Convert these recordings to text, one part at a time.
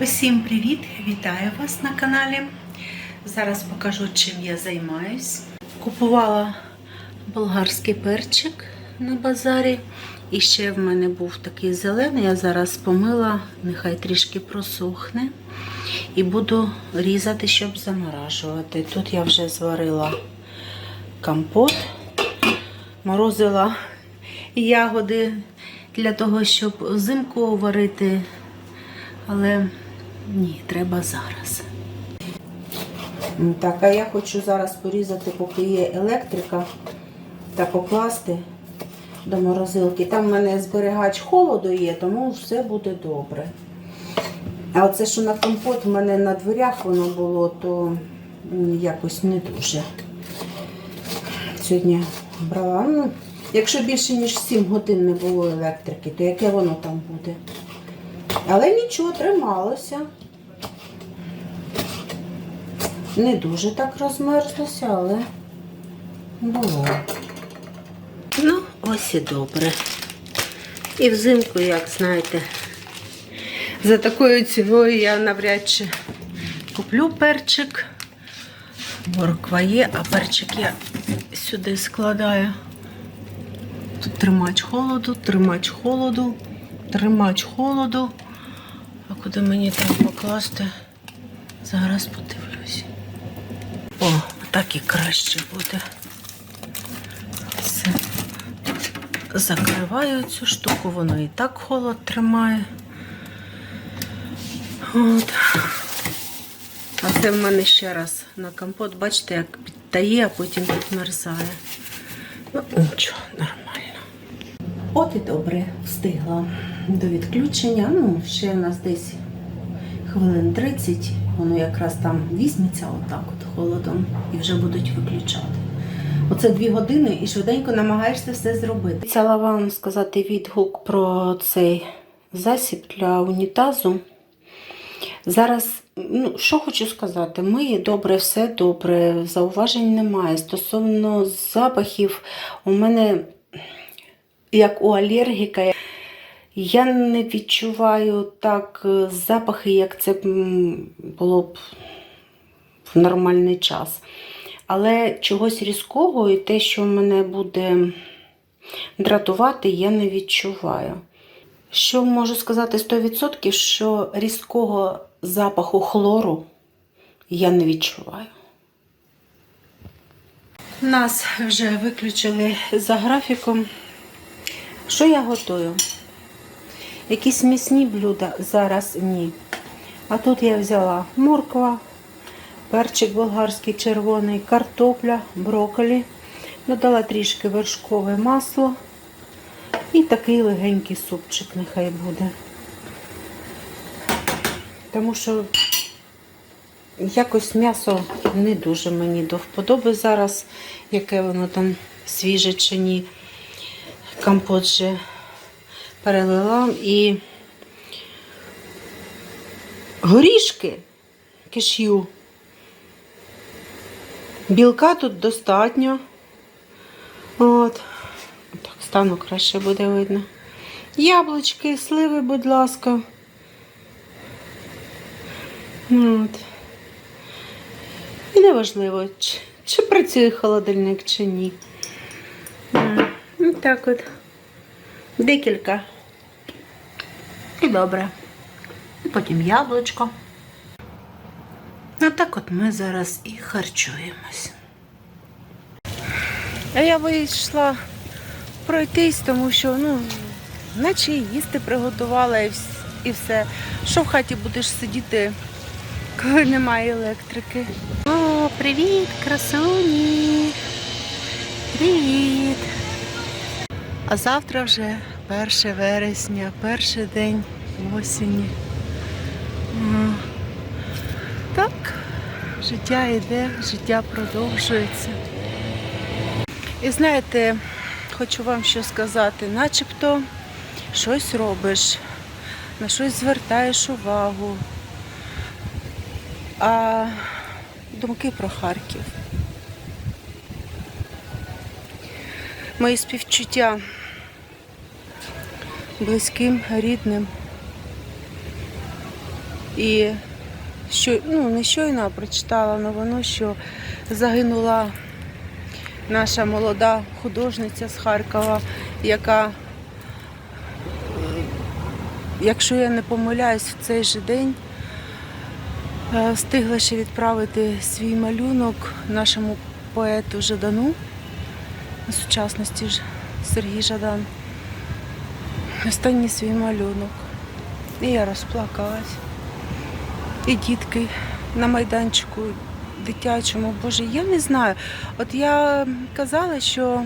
Усім привіт! Вітаю вас на каналі. Зараз покажу, чим я займаюсь. Купувала болгарський перчик на базарі. І ще в мене був такий зелений. Я зараз помила, нехай трішки просохне. І буду різати, щоб заморажувати. Тут я вже зварила компот, морозила ягоди для того, щоб взимку варити. Але ні, треба зараз. Так, а я хочу зараз порізати, поки є електрика, та покласти до морозилки. Там в мене зберігач холоду є, тому все буде добре. А оце, що на компот в мене на дверях воно було, то якось не дуже. Сьогодні брала. Ну, якщо більше, ніж 7 годин не було електрики, то яке воно там буде? Але нічого, трималося. Не дуже так розмерзлося, але було. Ну, ось і добре. І взимку, як знаєте, за такою ціною я навряд чи куплю перчик. Морква є, а перчик я сюди складаю. Тут тримач холоду, тримач холоду, тримач холоду. А куди мені там покласти? Зараз подивлюсь. О, так і краще буде. Все. Закриваю цю штуку, воно і так холод тримає. От. А це в мене ще раз на компот, бачите, як підтає, а потім підмерзає. Ну, нічого, нормально. От і добре, встигла до відключення. Ну, ще у нас десь хвилин 30, воно якраз там візьметься отак от холодом і вже будуть виключати. Оце дві години і швиденько намагаєшся все зробити. Хотіла вам сказати відгук про цей засіб для унітазу. Зараз, ну, що хочу сказати, миє добре, все добре, зауважень немає. Стосовно запахів, у мене, як у алергіка, я не відчуваю так е, запахи, як це було б в нормальний час. Але чогось різкого і те, що мене буде дратувати, я не відчуваю. Що можу сказати 100%, що різкого запаху хлору я не відчуваю. Нас вже виключили за графіком. Що я готую? Якісь м'ясні блюда зараз ні. А тут я взяла морква, перчик болгарський червоний, картопля, брокколі, додала трішки вершкове масло і такий легенький супчик нехай буде. Тому що якось м'ясо не дуже мені до вподоби зараз, яке воно там свіже чи ні. Компот же перелила і горішки киш'ю. Білка тут достатньо. От. Так, стану краще буде видно. Яблучки, сливи, будь ласка. От. І неважливо, чи, чи працює холодильник, чи ні. Ну, так от. Декілька. І добре. І потім яблучко. Ну так от ми зараз і харчуємось. А я вийшла пройтись, тому що, ну, наче і їсти приготувала і все. Що в хаті будеш сидіти, коли немає електрики? О, привіт, красуні! Привіт! А завтра вже 1 вересня, перший день осені. Так, життя йде, життя продовжується. І знаєте, хочу вам що сказати, начебто щось робиш, на щось звертаєш увагу. А думки про Харків. Мої співчуття близьким, рідним. І що, ну, не щойно а прочитала новину, що загинула наша молода художниця з Харкова, яка, е, якщо я не помиляюсь, в цей же день е, встигла ще відправити свій малюнок нашому поету Жадану, сучасності ж Сергій Жадан. Останній свій малюнок. І я розплакалась. І дітки на майданчику дитячому. Боже, я не знаю. От я казала, що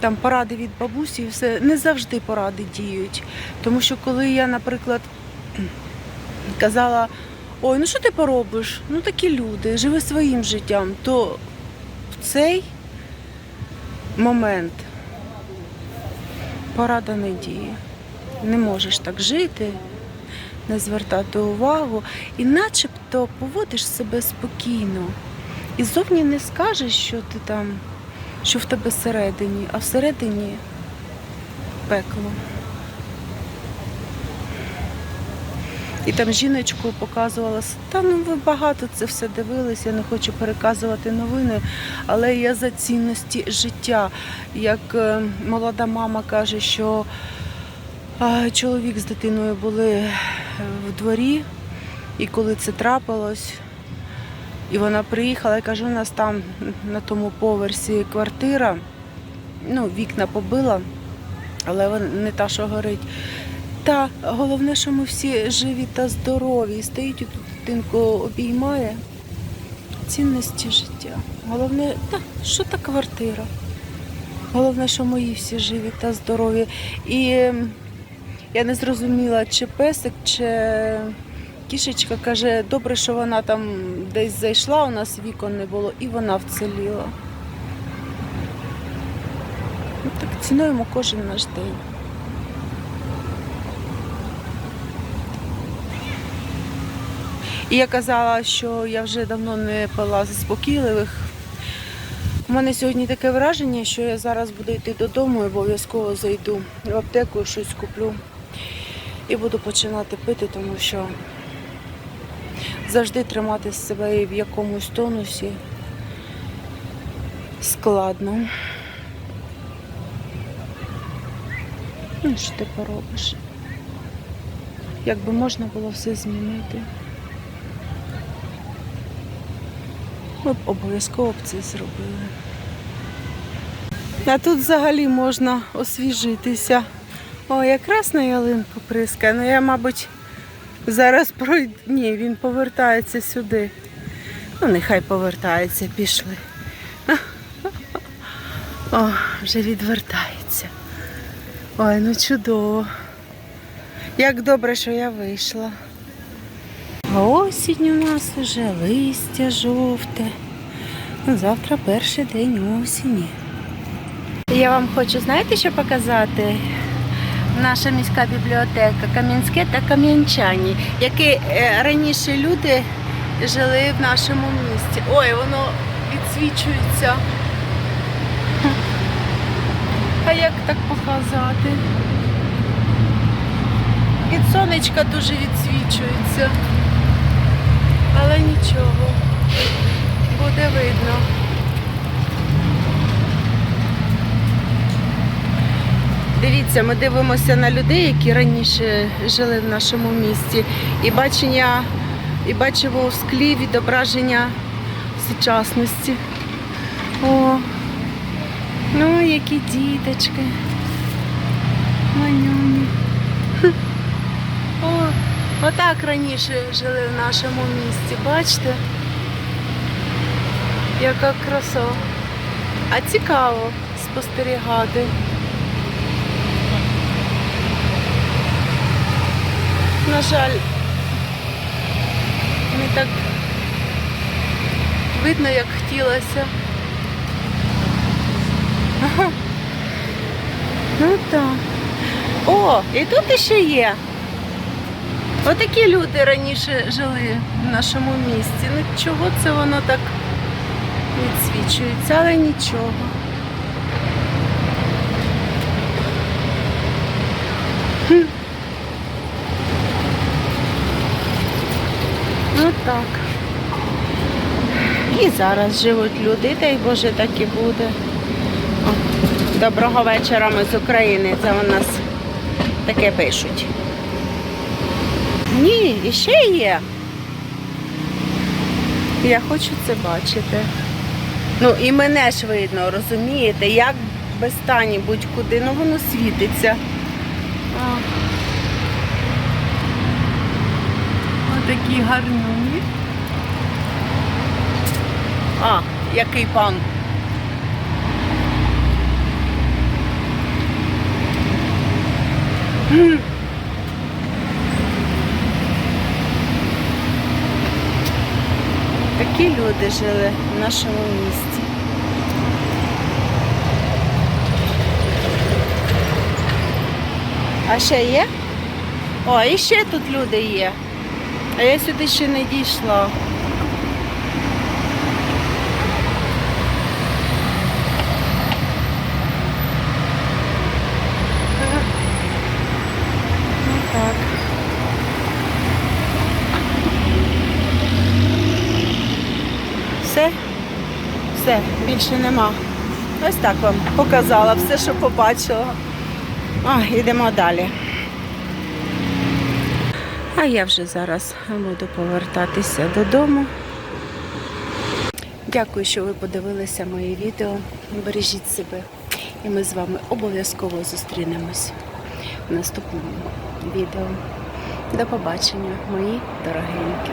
там поради від бабусі, і все не завжди поради діють. Тому що коли я, наприклад, казала, ой, ну що ти поробиш? Ну такі люди, живи своїм життям, то в цей момент порада не діє. Не можеш так жити, не звертати увагу, і начебто поводиш себе спокійно. І зовні не скажеш, що ти там, що в тебе всередині, а всередині пекло. І там жіночку показувала, та ну ви багато це все дивились, я не хочу переказувати новини, але я за цінності життя. Як е, молода мама каже, що чоловік з дитиною були е, в дворі, і коли це трапилось, і вона приїхала, я кажу, у нас там на тому поверсі квартира, ну, вікна побила, але не та, що горить. Та головне, що ми всі живі та здорові. Стоїть тут дитинку обіймає. Цінності життя. Головне, та, що та квартира. Головне, що мої всі живі та здорові. І я не зрозуміла, чи песик, чи кішечка каже, добре, що вона там десь зайшла, у нас вікон не було, і вона вціліла. Ну, так цінуємо кожен наш день. І я казала, що я вже давно не пила заспокійливих. У мене сьогодні таке враження, що я зараз буду йти додому і обов'язково зайду в аптеку щось куплю. І буду починати пити, тому що завжди тримати себе в якомусь тонусі складно. Ну, що ти поробиш? Якби можна було все змінити. Ми б обов'язково б це зробили. А тут взагалі можна освіжитися. О, якраз на ялинку прискає. Ну я, мабуть, зараз пройду. Ні, він повертається сюди. Ну, нехай повертається, пішли. О, вже відвертається. Ой, ну чудово. Як добре, що я вийшла. А осінь у нас вже листя жовте. Завтра перший день осені. Я вам хочу, знаєте, що показати? Наша міська бібліотека Кам'янське та Кам'янчані, які е, раніше люди жили в нашому місті. Ой, воно відсвічується. А як так показати? Від сонечка дуже відсвічується. Але нічого, буде видно. Дивіться, ми дивимося на людей, які раніше жили в нашому місті, і бачення, і бачимо у склі відображення сучасності. О, ну які діточки. Отак раніше жили в нашому місті. Бачите? Яка краса. А цікаво спостерігати. На жаль, не так видно, як хотілося. Ну так. О, і тут іще є. Отакі люди раніше жили в нашому місті. Ну чого це воно так відсвічується, але нічого. Хм. Ну так. І зараз живуть люди, дай Боже, так і буде. О, доброго вечора, ми з України. Це у нас таке пишуть. Ні, і ще є. Я хочу це бачити. Ну і мене ж видно, розумієте, як без стані будь-куди, ну воно світиться. А. Отакі гарнюні. А, який пан. М. Такі люди жили в нашому місті. А ще є? О, і ще тут люди є. А я сюди ще не дійшла. Ну так. Все? Все, більше нема. Ось так вам показала все, що побачила. А, йдемо далі. А я вже зараз буду повертатися додому. Дякую, що ви подивилися моє відео. Бережіть себе. І ми з вами обов'язково зустрінемось в наступному відео. До побачення, мої дорогенькі.